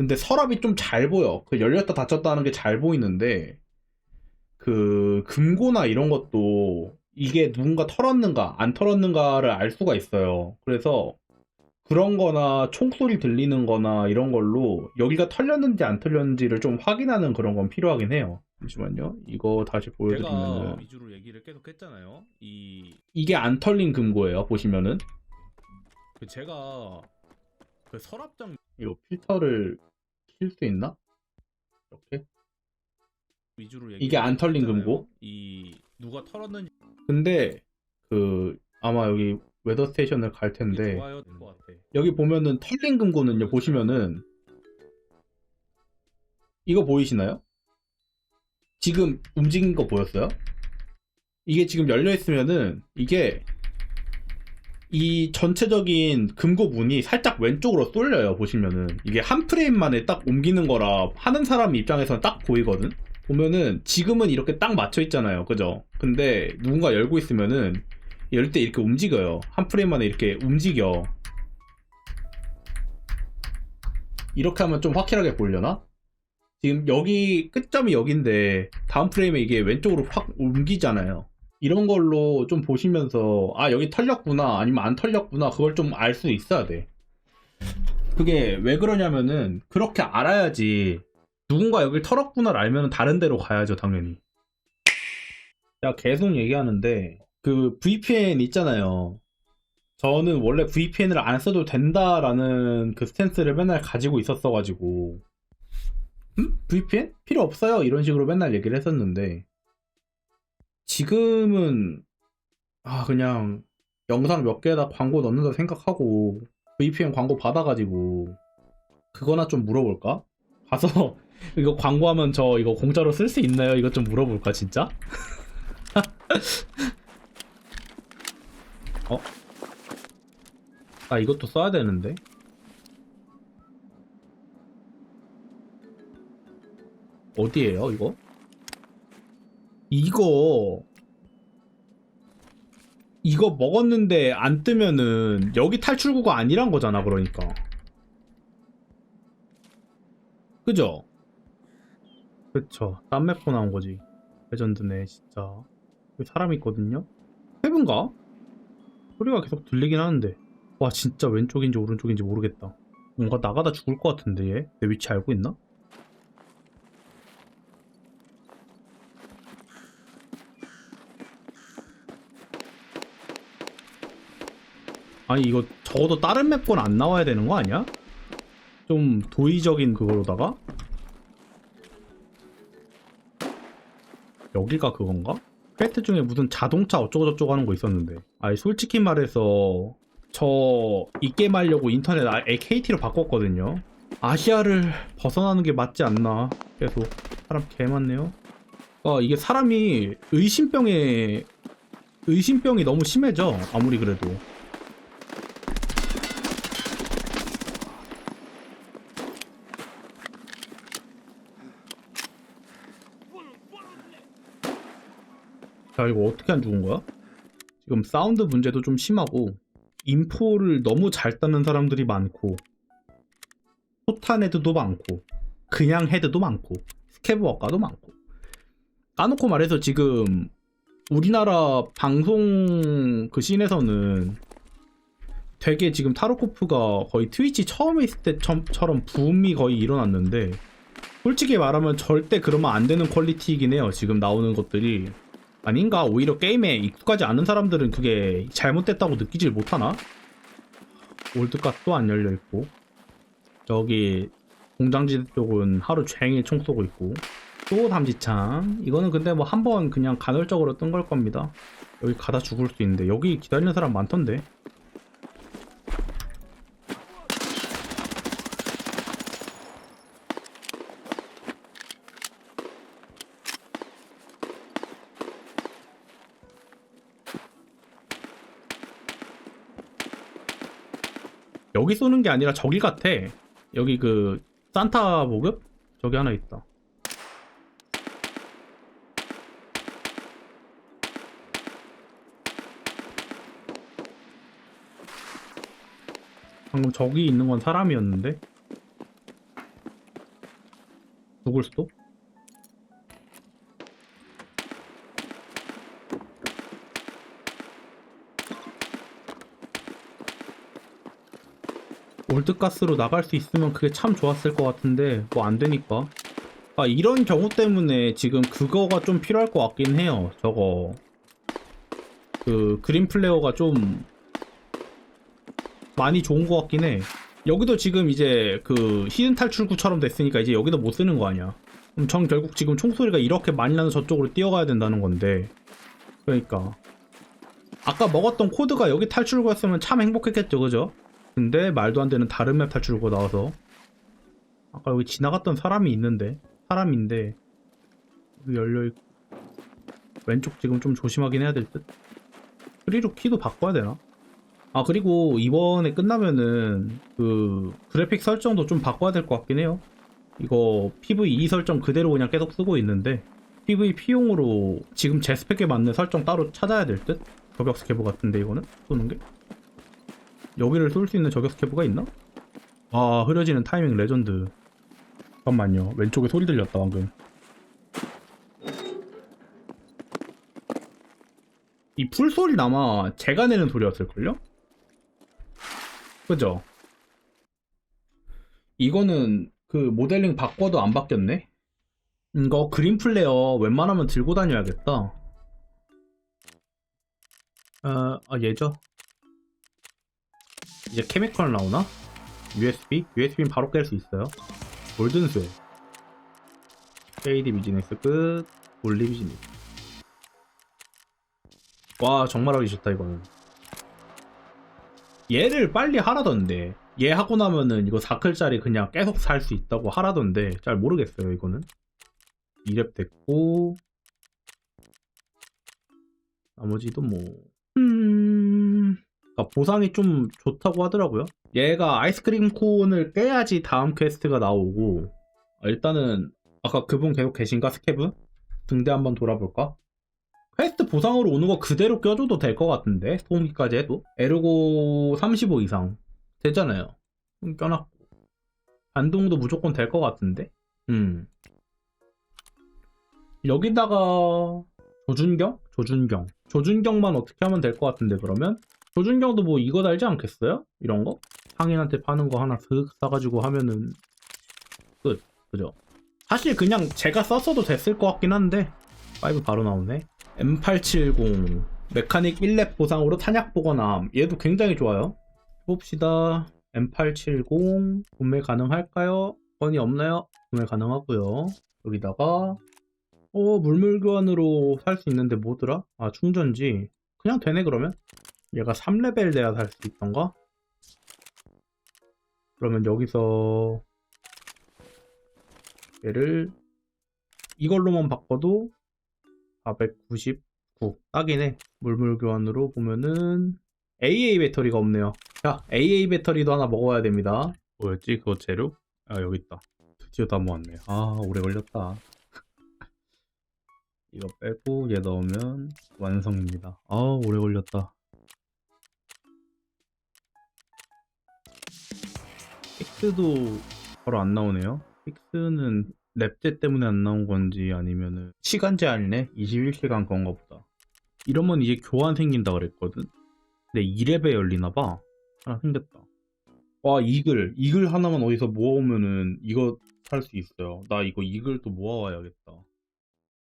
근데 서랍이 좀 잘 보여. 그 열렸다 닫혔다 하는 게 잘 보이는데 그 금고나 이런 것도 이게 누군가 털었는가 안 털었는가를 알 수가 있어요. 그래서 그런 거나 총소리 들리는 거나 이런 걸로 여기가 털렸는지 안 털렸는지를 좀 확인하는 그런 건 필요하긴 해요. 잠시만요. 이거 다시 제가 보여드리면은 위주로 얘기를 계속 했잖아요. 이 이게 안 털린 금고예요. 보시면은 그 제가 그 서랍장 이거 필터를 킬 수 있나? 이렇게? 위주로 이게 안 털린. 금고? 이 누가 털었는지 근데 그 아마 여기 웨더 스테이션을 갈 텐데 좋아요 될것 같아. 여기 보면은 털린 금고는요 보시면은 이거 보이시나요? 지금 움직인 거 보였어요? 이게 지금 열려 있으면은 이게 이 전체적인 금고 문이 살짝 왼쪽으로 쏠려요 보시면은. 이게 한 프레임 만에 딱 옮기는 거라 하는 사람 입장에서는 딱 보이거든? 보면은 지금은 이렇게 딱 맞춰 있잖아요. 그죠? 근데 누군가 열고 있으면은 열 때 이렇게 움직여요. 한 프레임 만에 이렇게 움직여. 이렇게 하면 좀 확실하게 보이려나? 지금 여기 끝점이 여긴데 다음 프레임에 이게 왼쪽으로 확 옮기잖아요. 이런 걸로 좀 보시면서 아 여기 털렸구나 아니면 안 털렸구나 그걸 좀 알 수 있어야 돼. 그게 왜 그러냐면은 그렇게 알아야지 누군가 여길 털었구나를 알면 다른 데로 가야죠 당연히. 야 계속 얘기하는데 그 VPN 있잖아요. 저는 원래 VPN을 안 써도 된다라는 그 스탠스를 맨날 가지고 있었어가지고 음? VPN? 필요 없어요 이런 식으로 맨날 얘기를 했었는데 지금은 아 그냥 영상 몇 개에다 광고 넣는다 생각하고 VPN 광고 받아가지고 그거나 좀 물어볼까? 가서 이거 광고하면 저 이거 공짜로 쓸 수 있나요? 이거 좀 물어볼까 진짜? 어? 아 이것도 써야 되는데 어디에요 이거? 이거 이거 먹었는데 안 뜨면은 여기 탈출구가 아니란 거잖아 그러니까 그죠? 그쵸 딴맵포 나온 거지 레전드네 진짜 여기 사람 있거든요? 해븐가? 소리가 계속 들리긴 하는데 와 진짜 왼쪽인지 오른쪽인지 모르겠다 뭔가 나가다 죽을 것 같은데 얘? 내 위치 알고 있나? 아니 이거 적어도 다른 맵건 안 나와야 되는 거 아니야? 좀 도의적인 그거로다가? 여기가 그건가? 퀘스트 중에 무슨 자동차 어쩌고저쩌고 하는 거 있었는데. 아니 솔직히 말해서 저 이 게임 하려고 인터넷 아- AKT로 바꿨거든요. 아시아를 벗어나는 게 맞지 않나. 계속. 사람 개 많네요. 아 이게 사람이 의심병에 의심병이 너무 심해져. 아무리 그래도 자 이거 어떻게 안 죽은 거야? 지금 사운드 문제도 좀 심하고 인포를 너무 잘 따는 사람들이 많고 포탄 헤드도 많고 그냥 헤드도 많고 스캐브 워가도 많고 까놓고 말해서 지금 우리나라 방송 그 씬에서는 되게 지금 타로코프가 거의 트위치 처음에 있을 때처럼 붐이 거의 일어났는데 솔직히 말하면 절대 그러면 안 되는 퀄리티이긴 해요 지금 나오는 것들이 아닌가? 오히려 게임에 익숙하지 않은 사람들은 그게 잘못됐다고 느끼질 못하나? 월드가 또안 열려있고. 저기 공장지대 쪽은 하루 종일 총 쏘고 있고. 또 담지창. 이거는 근데 뭐 한 번 그냥 간헐적으로 뜬 걸 겁니다. 여기 가다 죽을 수 있는데. 여기 기다리는 사람 많던데 여기 쏘는 게 아니라 저기 같아. 여기 그 산타 보급 저기 하나 있다. 방금 저기 있는 건 사람이었는데 죽을 수도? 올드가스로 나갈 수 있으면 그게 참 좋았을 것 같은데 뭐 안 되니까. 아 이런 경우 때문에 지금 그거가 좀 필요할 것 같긴 해요 저거. 그 그린 플레어가 좀 많이 좋은 것 같긴 해. 여기도 지금 이제 그 히든 탈출구처럼 됐으니까 이제 여기도 못 쓰는 거 아니야. 그럼 전 결국 지금 총소리가 이렇게 많이 나서 저쪽으로 뛰어가야 된다는 건데. 그러니까. 아까 먹었던 코드가 여기 탈출구였으면 참 행복했겠죠 그죠? 근데 말도 안 되는 다른 맵 탈출구 나와서 아까 여기 지나갔던 사람이 있는데 사람인데 열려있고 왼쪽 지금 좀 조심하긴 해야 될듯 프리로 키도 바꿔야 되나? 아 그리고 이번에 끝나면은 그 그래픽 설정도 좀 바꿔야 될 것 같긴 해요 이거 PVE 설정 그대로 그냥 계속 쓰고 있는데 PVP용으로 지금 제 스펙에 맞는 설정 따로 찾아야 될 듯? 저격 스캐브 같은데 이거는? 쏘는 게? 여기를 쏠 수 있는 저격 스캐브가 있나? 아 흐려지는 타이밍 레전드 잠깐만요 왼쪽에 소리 들렸다 방금 이 풀소리 아마 제가 내는 소리였을걸요? 그죠? 이거는 그 모델링 바꿔도 안 바뀌었네? 이거 그린 플레어 웬만하면 들고 다녀야겠다 아, 아 얘죠? 이제 케미컬 나오나? USB? USB는 바로 깰 수 있어요. 골든스웨. KD 비즈니스 끝. 올리 비즈니스. 와, 정말 하기 좋다, 이거는. 얘를 빨리 하라던데. 얘 하고 나면은 이거 4클짜리 그냥 계속 살 수 있다고 하라던데. 잘 모르겠어요, 이거는. 2렙 됐고. 나머지도 뭐. 보상이 좀 좋다고 하더라고요. 얘가 아이스크림 콘을 깨야지 다음 퀘스트가 나오고 아, 일단은 아까 그분 계속 계신가 스케브? 등대 한번 돌아볼까? 퀘스트 보상으로 오는 거 그대로 껴줘도 될 것 같은데 소음기까지 해도 에르고 35 이상 되잖아요. 음, 껴놨고 반동도 무조건 될 것 같은데. 음 여기다가 조준경? 조준경 조준경만 어떻게 하면 될 것 같은데 그러면 조준경도 뭐 이거 달지 않겠어요? 이런 거? 상인한테 파는 거 하나 슥 싸가지고 하면은 끝. 그죠? 사실 그냥 제가 썼어도 됐을 것 같긴 한데 5 바로 나오네. M870 메카닉 1렙 보상으로 탄약 보관함. 얘도 굉장히 좋아요. 봅시다. M870 구매 가능할까요? 건이 없나요? 구매 가능하고요. 여기다가 어 물물 교환으로 살 수 있는데 뭐더라? 아 충전지. 그냥 되네 그러면. 얘가 3레벨 돼야 살 수 있던가? 그러면 여기서 얘를 이걸로만 바꿔도 499 딱이네. 물물 교환으로 보면은 AA 배터리가 없네요. 자 AA 배터리도 하나 먹어야 됩니다. 뭐였지? 그거 재료? 아 여기 있다. 드디어 다 모았네. 아 오래 걸렸다. 이거 빼고 얘 넣으면 완성입니다. 아 오래 걸렸다 픽스도 바로 안 나오네요. 픽스는 랩제 때문에 안 나온 건지 아니면은 시간 제한이네. 21시간 건가 보다. 이러면 이제 교환 생긴다 그랬거든. 근데 2랩에 열리나 봐. 하나 생겼다. 와 이글 이글 하나만 어디서 모아오면은 이거 살 수 있어요. 나 이거 이글 또 모아와야겠다.